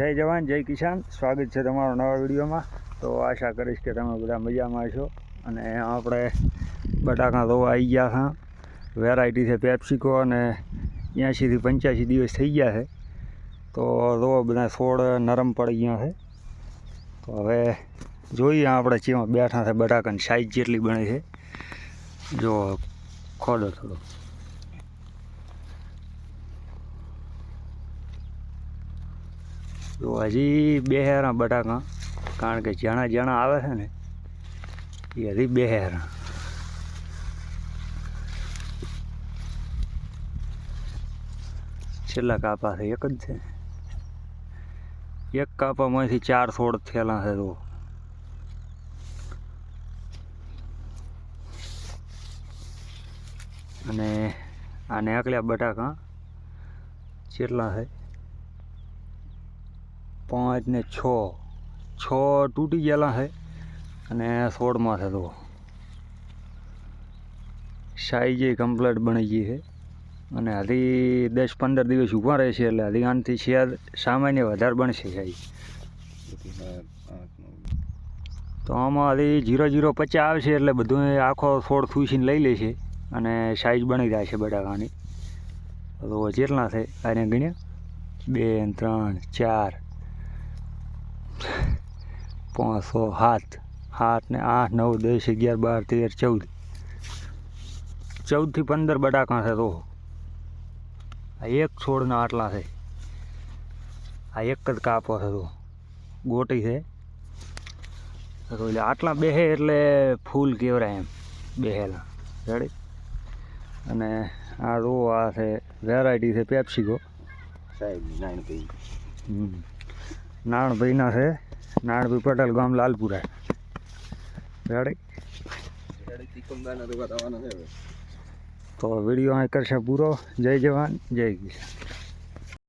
જય જવાન, જય કિસાન. સ્વાગત છે તમારો નવા વિડીયોમાં. તો આશા કરીશ કે તમે બધા મજામાં છો અને આપણે બટાકા તો આવી ગયા હા. વેરાયટી છે પેપ્સિકો અને એંશીથી પંચ્યાસી દિવસ થઈ ગયા છે. તો તો બધા છોડ નરમ પડી ગયા છે. તો હવે જોઈએ આપણે ચેમાં બેઠા છે બટાકાની સાઈઝ જેટલી બને છે. જો ખોદો થોડો. તો હજી બે હેરા બટાકા. કારણ કે જણા જણા આવે છે ને, એ હજી બે હેરા છેલ્લા કાપા છે, એક જ છે. એક કાપામાંથી ચાર છોડ થયેલા છે તો. અને આને આકલ્યા બટાકા. કેટલા છે. પાંચ ને છ. છ તૂટી ગયેલા છે. અને સોળમાં છે તો સાઈજે એ બની ગઈ છે. અને હજી દસ પંદર દિવસ ઊભા રહેશે એટલે હજી આનાથી શેર સામાન્ય વધારે બનશે સાઈજ તો આમાં હજી જીરો જીરો પચાસ આવશે એટલે બધું આખો છોડ થૂસીને લઈ લેશે. અને સાઈઝ બની જાય છે બટાકાની. તો જેટલા છે, આને ગણ્યા. બે ત્રણ, ચાર. પાંચ છ સાત. સાત ને આઠ નવ દસ અગિયાર બાર તેર ચૌદ. ચૌદથી પંદર બટાકા છે તો. આ એક છોડના આટલા છે. આ એક જ કાપો છે તો. ગોટી છે. તો એટલે આટલા બેહે એટલે ફૂલ કેવરાય એમ બેહેલા. રેડી અને આ રો આ છે વેરાયટી છે પેપ્સિકો હમ. નાણભાઈના છે. નાણભાઈ પટેલ ગામ લાલપુરા. રેડી? તો વીડિયો અહીં કરશે પૂરો. જય જવાન, જય કિસાન.